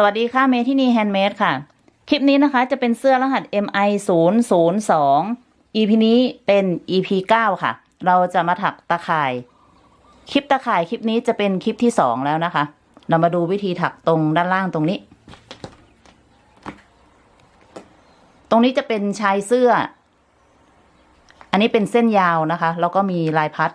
สวัสดีค่ะเมที่นี่แฮนด์เมดค่ะ คลิปนี้นะคะจะเป็นเสื้อรหัส MI 0 0 2 EP นี้เป็น EP 9 ค่ะ เราจะมาถักตะข่าย คลิปตะข่ายคลิปนี้จะเป็นคลิปที่สองแล้วนะคะ เรามาดูวิธีถักตรงด้านล่างตรงนี้ ตรงนี้จะเป็นชายเสื้อ อันนี้เป็นเส้นยาวนะคะ แล้วก็มีลายพัด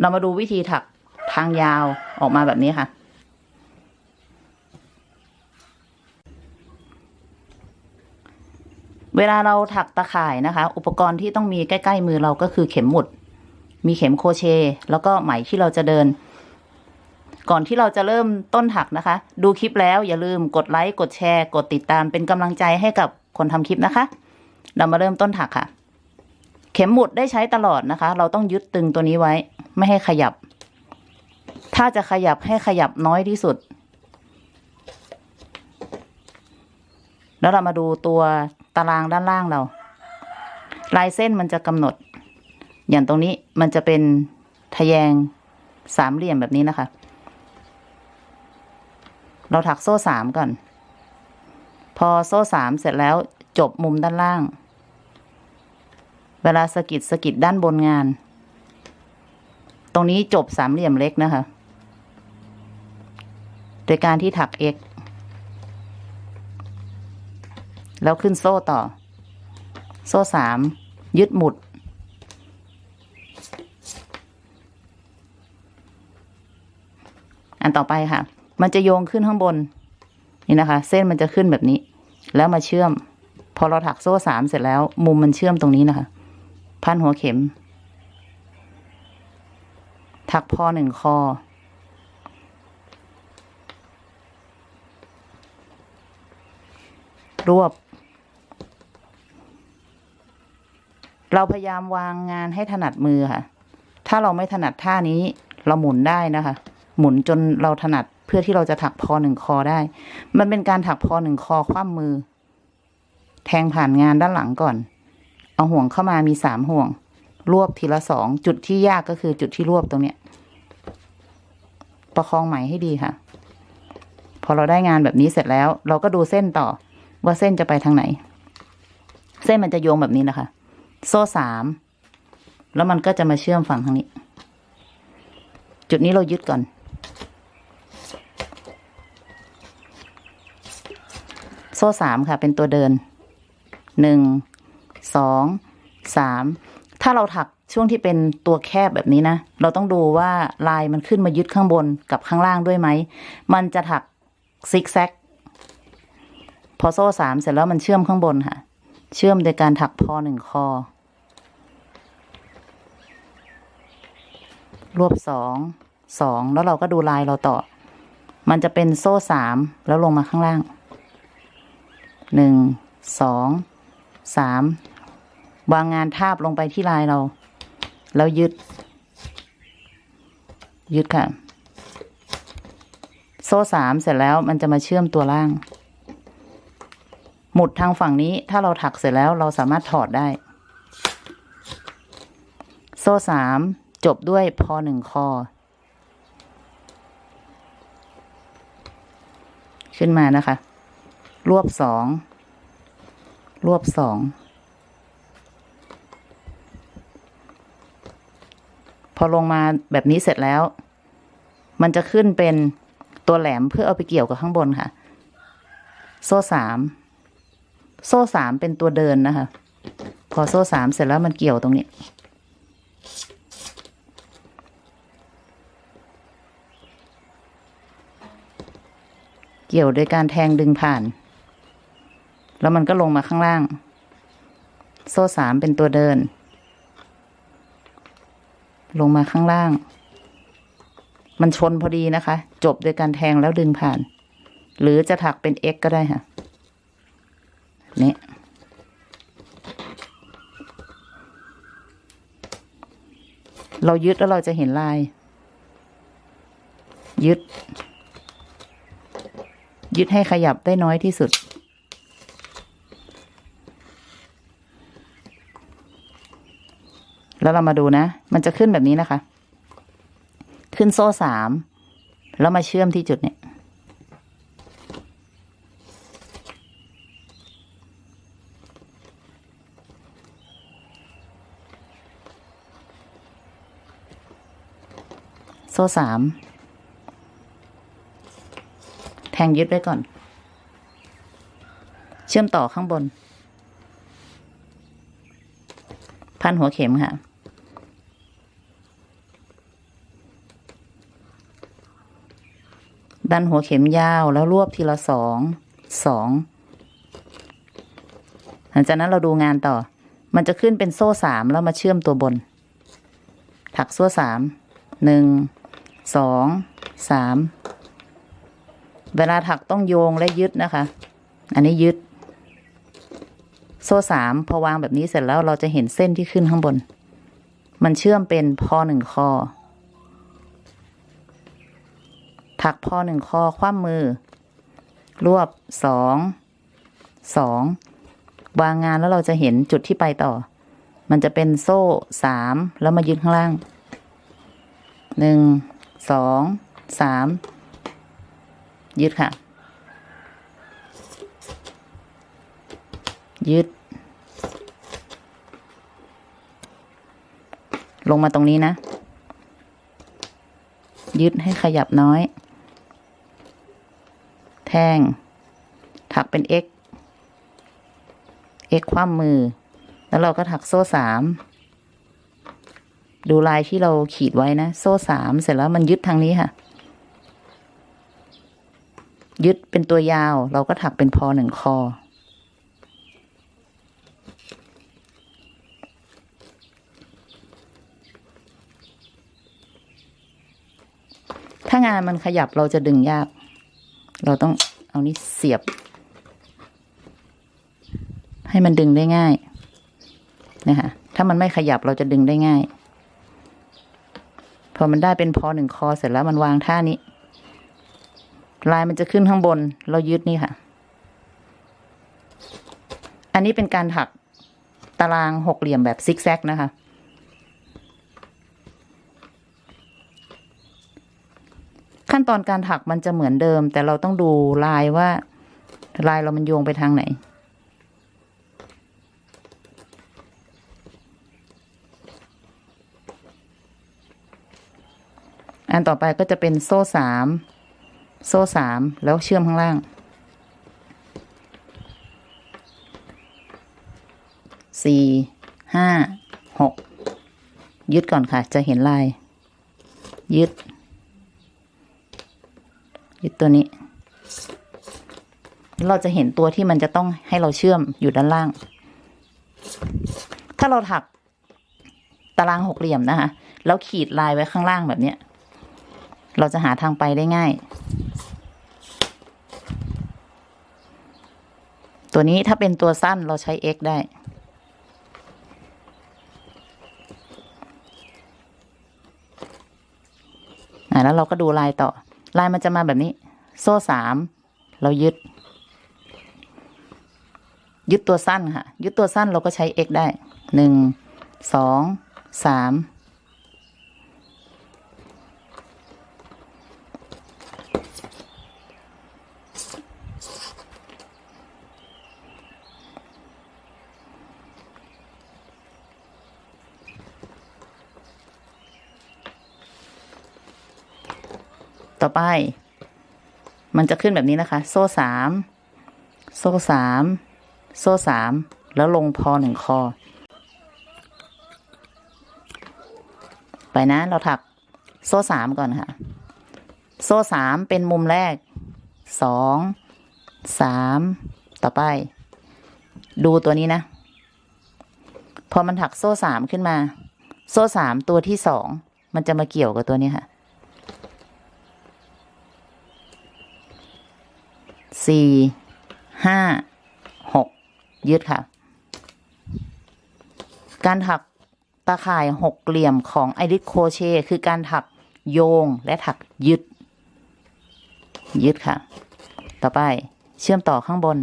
เรามาดูวิธีถักทางยาวออกมาแบบนี้ค่ะ เวลาเราถักตะข่ายนะคะ อุปกรณ์ที่ต้องมีใกล้ๆมือเราก็คือเข็มหมุด มีเข็มโคเช แล้วก็ไหมที่เราจะเดิน ก่อนที่เราจะเริ่มต้นถักนะคะ ดูคลิปแล้วอย่าลืมกดไลค์กดแชร์ กดติดตามเป็นกำลังใจให้กับคนทำคลิปนะคะ เรามาเริ่มต้นถักค่ะ เข็มหมุดได้ใช้ตลอดนะคะ เราต้องยึดตึงตัวนี้ไว้ ไม่ให้ขยับ ถ้าจะขยับให้ขยับน้อยที่สุด แล้วเรามาดูตัว ตารางด้านล่างเรา ลายเส้นมันจะกำหนด อย่างตรงนี้มันจะเป็นทะแยงสามเหลี่ยมแบบนี้นะคะ เราถักโซ่สามก่อน พอโซ่สามเสร็จแล้วจบมุมด้านล่าง เวลาสะกิดสะกิดด้านบนงาน ตรงนี้จบสามเหลี่ยมเล็กนะคะ โดยการที่ถัก x แล้วขึ้นโซ่ต่อ โซ่สามยึดหมุด อันต่อไปค่ะ มันจะโยงขึ้นข้างบน นี่นะคะ เส้นมันจะขึ้นแบบนี้ แล้วมาเชื่อม พอเราถักโซ่สามเสร็จแล้ว มุมมันเชื่อมตรงนี้นะคะ พันหัวเข็ม ถักพอหนึ่งคอรวบ เราพยายามวางงานให้ถนัดมือค่ะ ถ้าเราไม่ถนัดท่านี้เราหมุนได้นะคะ หมุนจนเราถนัดเพื่อที่เราจะถักพอหนึ่งคอได้ มันเป็นการถักพอหนึ่งคอคว่ำมือ แทงผ่านงานด้านหลังก่อน เอาห่วงเข้ามามีสามห่วง รวบทีละสองจุดที่ยากก็คือจุดที่รวบตรงเนี้ย ประคองไหมให้ดีค่ะ พอเราได้งานแบบนี้เสร็จแล้ว เราก็ดูเส้นต่อว่าเส้นจะไปทางไหน เส้นมันจะโยงแบบนี้นะคะ โซ่สามแล้วมันก็จะมาเชื่อมฝั่งทางนี้ จุดนี้เรายึดก่อน โซ่สามค่ะ เป็นตัวเดินหนึ่งสองสามถ้าเราถักช่วงที่เป็นตัวแคบแบบนี้นะ เราต้องดูว่าลายมันขึ้นมายึดข้างบนกับข้างล่างด้วยไหม มันจะถักซิกแซก พอโซ่สามเสร็จแล้วมันเชื่อมข้างบนค่ะ เชื่อมโดยการถักพอหนึ่งคอ รวบสองสองแล้วเราก็ดูลายเราต่อ มันจะเป็นโซ่สามแล้วลงมาข้างล่างหนึ่งสองสามวางงานทาบลงไปที่ลายเรา แล้วยึด ยึดค่ะ โซ่สามเสร็จแล้วมันจะมาเชื่อมตัวล่าง หมุดทางฝั่งนี้ถ้าเราถักเสร็จแล้วเราสามารถถอดได้ โซ่สามจบด้วยพอหนึ่งคอ ขึ้นมานะคะ รวบสองรวบสองพอลงมาแบบนี้เสร็จแล้ว มันจะขึ้นเป็นตัวแหลมเพื่อเอาไปเกี่ยวกับข้างบนค่ะ โซ่สาม โซ่สามเป็นตัวเดินนะคะ พอโซ่สามเสร็จแล้วมันเกี่ยวตรงนี้ เกี่ยวโดยการแทงดึงผ่าน แล้วมันก็ลงมาข้างล่าง โซ่สามเป็นตัวเดิน ลงมาข้างล่าง มันชนพอดีนะคะ จบโดยการแทงแล้วดึงผ่าน หรือจะถักเป็น x ก็ได้ค่ะ นี่เรายึดแล้วเราจะเห็นลาย ยึด ยึดให้ขยับได้น้อยที่สุด แล้วเรามาดูนะ มันจะขึ้นแบบนี้นะคะ ขึ้นโซ่สาม แล้วมาเชื่อมที่จุดเนี้ย ซ่สาม แทงยึดไว้ก่อน เชื่อมต่อข้างบน พันหัวเข็มค่ะ ดันหัวเข็มยาวแล้วรวบทีละสอง สอง หลังจากนั้นเราดูงานต่อ มันจะขึ้นเป็นโซ่สามแล้วมาเชื่อมตัวบน ถักโซ่สามหนึ่ง สองสามเวลาถักต้องโยงและยึดนะคะ อันนี้ยึด โซ่สามพอวางแบบนี้เสร็จแล้วเราจะเห็นเส้นที่ขึ้นข้างบน มันเชื่อมเป็นพอหนึ่งคอถักพอหนึ่งคอคว่ำมือ รวบสองสองวางงานแล้วเราจะเห็นจุดที่ไปต่อ มันจะเป็นโซ่สามแล้วมายึดข้างล่างหนึ่ง สองสามยึดค่ะยึดลงมาตรงนี้นะยึดให้ขยับน้อย แทง ถักเป็น x x คว่ำมือ แล้วเราก็ถักโซ่สาม ดูลายที่เราขีดไว้นะ โซ่สามเสร็จแล้วมันยึดทางนี้ค่ะ ยึดเป็นตัวยาว เราก็ถักเป็นพอหนึ่งคอ ถ้างานมันขยับเราจะดึงยาก เราต้องเอานี้เสียบ ให้มันดึงได้ง่ายนะคะถ้ามันไม่ขยับเราจะดึงได้ง่าย พอมันได้เป็นพอหนึ่งคอเสร็จแล้วมันวางท่านี้ ลายมันจะขึ้นข้างบน เรายึดนี่ค่ะ อันนี้เป็นการถักตารางหกเหลี่ยมแบบซิกแซกนะคะ ขั้นตอนการถักมันจะเหมือนเดิม แต่เราต้องดูลายว่าลายเรามันโยงไปทางไหน อันต่อไปก็จะเป็นโซ่สามโซ่สามแล้วเชื่อมข้างล่าง สี่ห้าหกยึดก่อนค่ะ จะเห็นลาย ยึด ยึดตัวนี้ เราจะเห็นตัวที่มันจะต้องให้เราเชื่อมอยู่ด้านล่าง ถ้าเราถักตารางหกเหลี่ยมนะคะ แล้วขีดลายไว้ข้างล่างแบบเนี้ย เราจะหาทางไปได้ง่าย ตัวนี้ถ้าเป็นตัวสั้นเราใช้ x ได้ แล้วเราก็ดูลายต่อ ลายมันจะมาแบบนี้ โซ่สามเรายึด ยึดตัวสั้นค่ะ ยึดตัวสั้นเราก็ใช้ x ได้หนึ่งสองสาม ต่อไป มันจะขึ้นแบบนี้นะคะ โซ่สามโซ่สามโซ่สามแล้วลงพอหนึ่งคอ ไปนะ เราถักโซ่สามก่อนค่ะ โซ่สามเป็นมุมแรกสองสามต่อไป ดูตัวนี้นะ พอมันถักโซ่สามขึ้นมา โซ่สามตัวที่สองมันจะมาเกี่ยวกับตัวนี้ค่ะ สี่ห้าหกยึดค่ะ การถักตาข่ายหกเหลี่ยมของไอริสโคเชคือการถักโยงและถักยึด ยึดค่ะ ต่อไปเชื่อมต่อข้างบน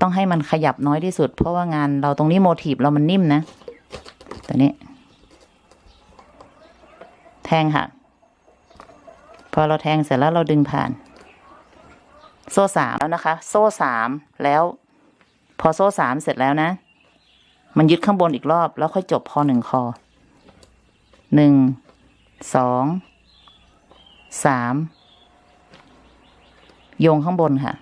ต้องให้มันขยับน้อยที่สุด เพราะว่างานเราตรงนี้โมทีฟเรามันนิ่มนะตัวนี้ แทงค่ะ พอเราแทงเสร็จแล้วเราดึงผ่าน โซ่สามแล้วนะคะ โซ่สามแล้ว พอโซ่สามเสร็จแล้วนะ มันยึดข้างบนอีกรอบแล้วค่อยจบพอหนึ่งคอหนึ่งสองสามโยงข้างบนค่ะ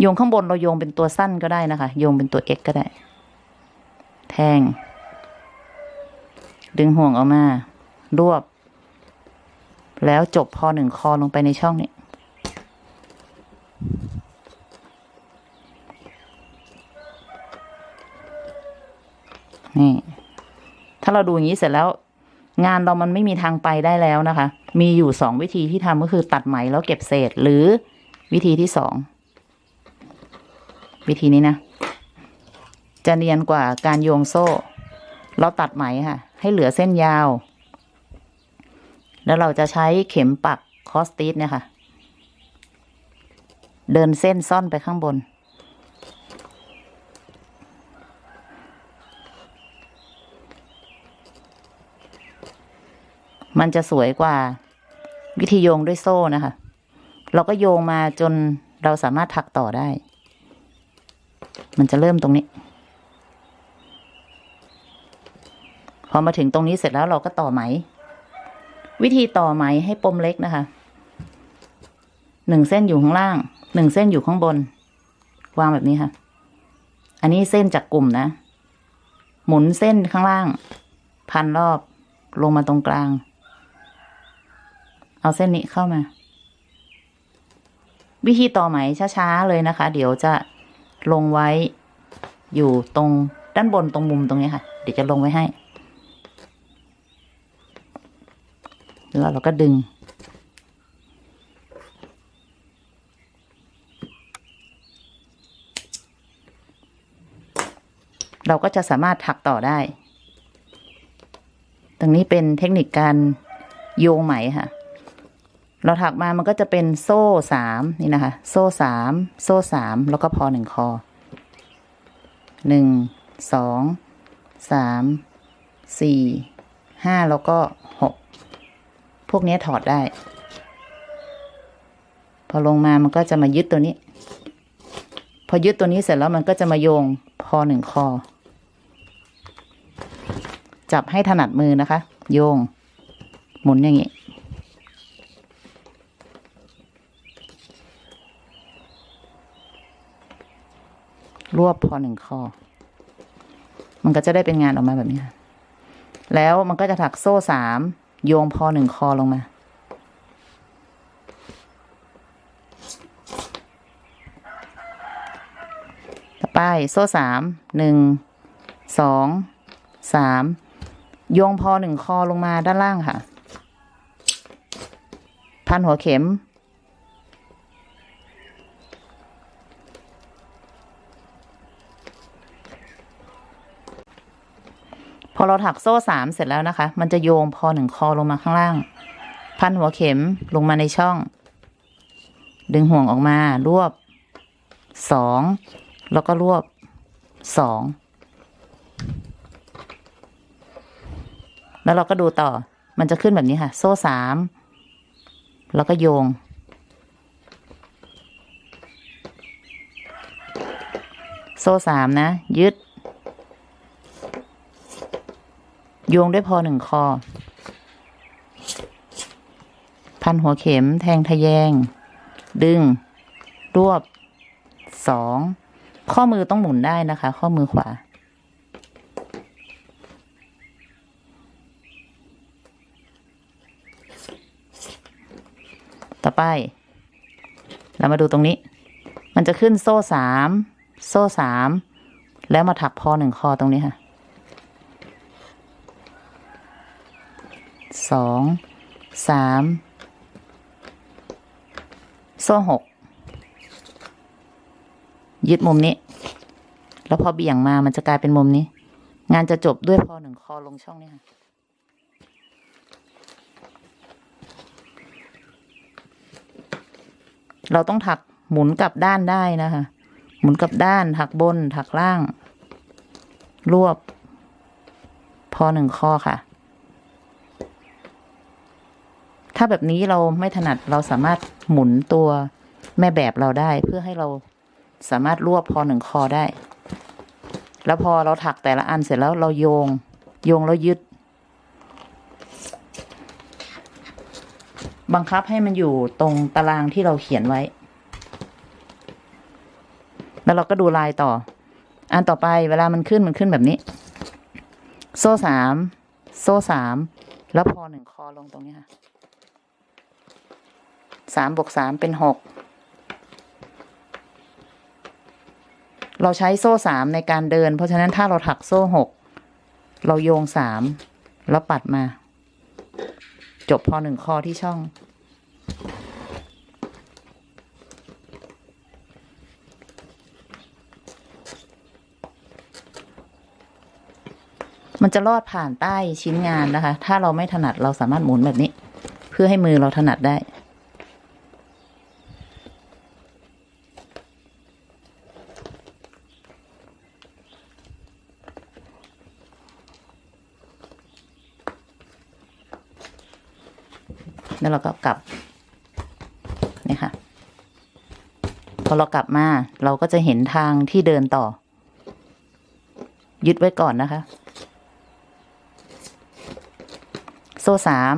โยงข้างบนเราโยงเป็นตัวสั้นก็ได้นะคะ โยงเป็นตัว x ก็ได้ แทง ดึงห่วงออกมา รวบ แล้วจบพอหนึ่งคอลงไปในช่องนี้ นี่ ถ้าเราดูอย่างนี้เสร็จแล้ว งานเรามันไม่มีทางไปได้แล้วนะคะ มีอยู่สองวิธีที่ทำก็คือตัดไหมแล้วเก็บเศษหรือวิธีที่สองวิธีนี้นะ จะเนียนกว่าการโยงโซ่ เราตัดไหมค่ะ ให้เหลือเส้นยาว แล้วเราจะใช้เข็มปักคอสติสเนี่ยค่ะ เดินเส้นซ่อนไปข้างบน มันจะสวยกว่าวิธีโยงด้วยโซ่นะคะ เราก็โยงมาจนเราสามารถถักต่อได้ มันจะเริ่มตรงนี้ พอมาถึงตรงนี้เสร็จแล้วเราก็ต่อไหม วิธีต่อไหมให้ปมเล็กนะคะหนึ่งเส้นอยู่ข้างล่างหนึ่งเส้นอยู่ข้างบน วางแบบนี้ค่ะ อันนี้เส้นจากกลุ่มนะ หมุนเส้นข้างล่าง พันรอบลงมาตรงกลาง เอาเส้นนี้เข้ามา วิธีต่อไหมช้าๆเลยนะคะ เดี๋ยวจะลงไว้อยู่ตรงด้านบนตรงมุมตรงนี้ค่ะ เดี๋ยวจะลงไว้ให้ แล้วเราก็ดึง เราก็จะสามารถถักต่อได้ ตรงนี้เป็นเทคนิคการโยงไหมค่ะ เราถักมามันก็จะเป็นโซ่สามนี่นะคะ โซ่สามโซ่สามแล้วก็พอหนึ่งคอหนึ่งสองสามสี่ห้าแล้วก็หกพวกนี้ถอดได้ พอลงมามันก็จะมายึดตัวนี้ พอยึดตัวนี้เสร็จแล้วมันก็จะมาโยงพอหนึ่งคอ จับให้ถนัดมือนะคะ โยง หมุนอย่างนี้ รวบพอหนึ่งข้อ มันก็จะได้เป็นงานออกมาแบบนี้แล้วมันก็จะถักโซ่สามโยงพอหนึ่งคอลงมา ต่อไปโซ่สามหนึ่งสองสามโยงพอหนึ่งคอลงมาด้านล่างค่ะ พันหัวเข็ม อเราถักโซ่สามเสร็จแล้วนะคะ มันจะโยงพอหนึ่งคอลงมาข้างล่าง พันหัวเข็มลงมาในช่อง ดึงห่วงออกมารวบสองแล้วก็รวบสองแล้วเราก็ดูต่อ มันจะขึ้นแบบนี้ค่ะ โซ่สามแล้วก็โยง โซ่สามนะ ยึด โยงด้วยพอหนึ่งคอ พันหัวเข็มแทงทะแยง ดึง รวบสอง ข้อมือต้องหมุนได้นะคะ ข้อมือขวา ต่อไป เรามาดูตรงนี้ มันจะขึ้นโซ่สาม โซ่สาม แล้วมาถักพอหนึ่งคอตรงนี้ค่ะ สองสามโซ่หกยึดมุมนี้ แล้วพอเบี่ยงมามันจะกลายเป็นมุมนี้ งานจะจบด้วยพอหนึ่งคอลงช่องนี้ค่ะเราต้องถักหมุนกลับด้านได้นะคะ หมุนกลับด้าน ถักบน ถักล่าง รวบ พอหนึ่งข้อค่ะ ถ้าแบบนี้เราไม่ถนัดเราสามารถหมุนตัวแม่แบบเราได้ เพื่อให้เราสามารถรวบพอหนึ่งคอได้ แล้วพอเราถักแต่ละอันเสร็จแล้วเราโยง โยงแล้วยึด บังคับให้มันอยู่ตรงตารางที่เราเขียนไว้ แล้วเราก็ดูลายต่อ อันต่อไปเวลามันขึ้นมันขึ้นแบบนี้ โซ่สาม โซ่สาม แล้วพอหนึ่งคอลงตรงนี้ค่ะ สามบวกสามเป็นหกเราใช้โซ่สามในการเดิน เพราะฉะนั้นถ้าเราถักโซ่หกเราโยงสามแล้วปัดมา จบพอหนึ่งคอที่ช่อง มันจะลอดผ่านใต้ชิ้นงานนะคะ ถ้าเราไม่ถนัดเราสามารถหมุนแบบนี้ เพื่อให้มือเราถนัดได้ แล้วเราก็กลับนี่ค่ะ พอเรากลับมา เราก็จะเห็นทางที่เดินต่อ ยึดไว้ก่อนนะคะ โซ่สาม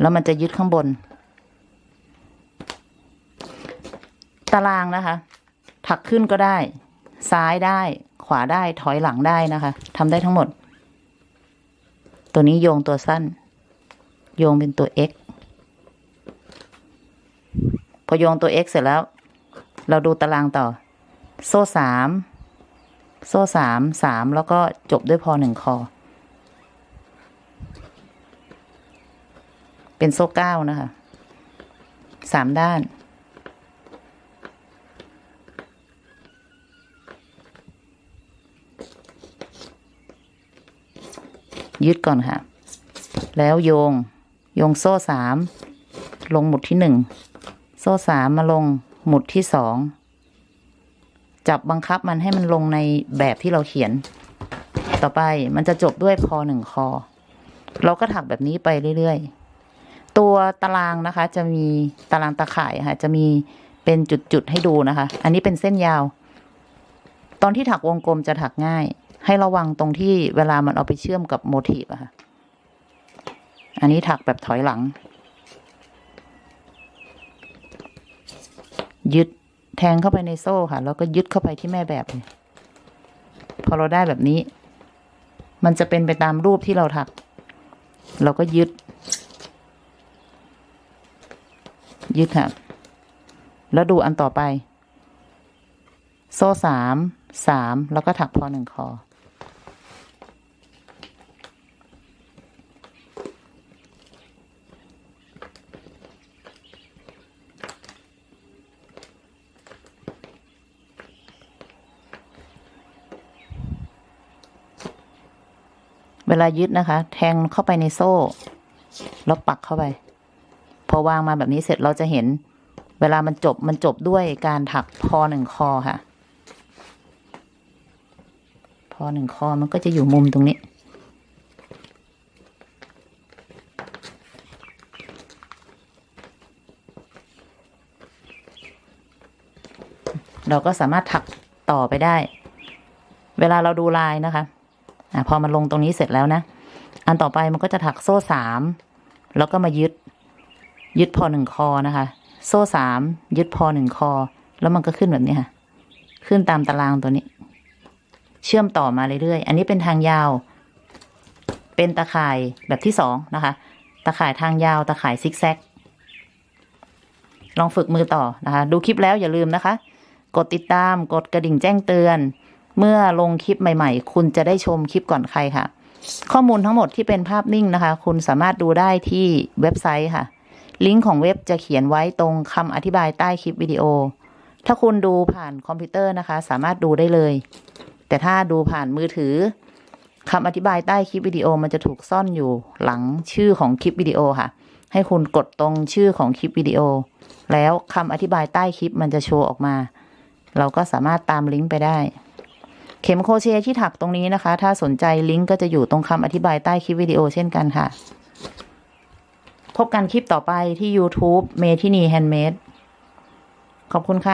แล้วมันจะยึดข้างบน ตารางนะคะ ถักขึ้นก็ได้ ซ้ายได้ ขวาได้ถอยหลังได้นะคะทำได้ทั้งหมด ตัวนี้โยงตัวสั้น โยงเป็นตัว x พอโยงตัว x เสร็จแล้ว เราดูตารางต่อ โซ่สามโซ่สามสามแล้วก็จบด้วยพอหนึ่งคอ เป็นโซ่เก้านะคะสามด้าน ยึดก่อนค่ะ แล้วโยง โยงโซ่สามลงหมุดที่หนึ่งโซ่สามมาลงหมุดที่สองจับบังคับมันให้มันลงในแบบที่เราเขียน ต่อไปมันจะจบด้วยพอหนึ่งคอ เราก็ถักแบบนี้ไปเรื่อยๆ ตัวตารางนะคะ จะมีตารางตะข่ายค่ะ จะมีเป็นจุดๆให้ดูนะคะ อันนี้เป็นเส้นยาว ตอนที่ถักวงกลมจะถักง่าย ให้ระวังตรงที่เวลามันเอาไปเชื่อมกับโมทีฟอะค่ะ อันนี้ถักแบบถอยหลัง ยึดแทงเข้าไปในโซ่ค่ะ แล้วก็ยึดเข้าไปที่แม่แบบ พอเราได้แบบนี้ มันจะเป็นไปตามรูปที่เราถัก เราก็ยึด ยึดค่ะ แล้วดูอันต่อไป โซ่สามสามแล้วก็ถักพอหนึ่งคอ เวลายึดนะคะ แทงเข้าไปในโซ่ แล้วปักเข้าไป พอวางมาแบบนี้เสร็จเราจะเห็น เวลามันจบมันจบด้วยการถักพอหนึ่งคอค่ะ พอหนึ่งคอมันก็จะอยู่มุมตรงนี้เราก็สามารถถักต่อไปได้ เวลาเราดูลายนะคะ อะพอมันลงตรงนี้เสร็จแล้วนะ อันต่อไปมันก็จะถักโซ่สามแล้วก็มายึด ยึดพอหนึ่งคอนะคะ โซ่สามยึดพอหนึ่งคอ แล้วมันก็ขึ้นแบบนี้ค่ะ ขึ้นตามตารางตัวนี้ เชื่อมต่อมาเรื่อยๆ อันนี้เป็นทางยาว เป็นตะข่ายแบบที่สองนะคะตะข่ายทางยาวตะข่ายซิกแซก ลองฝึกมือต่อนะคะ ดูคลิปแล้วอย่าลืมนะคะ กดติดตาม กดกระดิ่งแจ้งเตือน เมื่อลงคลิปใหม่ ๆ คุณจะได้ชมคลิปก่อนใครค่ะ ข้อมูลทั้งหมดที่เป็นภาพนิ่งนะคะ คุณสามารถดูได้ที่เว็บไซต์ค่ะ ลิงก์ของเว็บจะเขียนไว้ตรงคำอธิบายใต้คลิปวิดีโอ ถ้าคุณดูผ่านคอมพิวเตอร์นะคะ สามารถดูได้เลย แต่ถ้าดูผ่านมือถือคำอธิบายใต้คลิปวิดีโอมันจะถูกซ่อนอยู่หลังชื่อของคลิปวิดีโอค่ะ ให้คุณกดตรงชื่อของคลิปวิดีโอ แล้วคำอธิบายใต้คลิปมันจะโชว์ออกมา เราก็สามารถตามลิงก์ไปได้ เข็มโครเชต์ที่ถักตรงนี้นะคะ ถ้าสนใจลิงก์ก็จะอยู่ตรงคำอธิบายใต้คลิปวิดีโอเช่นกันค่ะ พบกันคลิปต่อไปที่ YouTube เมทินีแฮนด์เมดขอบคุณค่ะ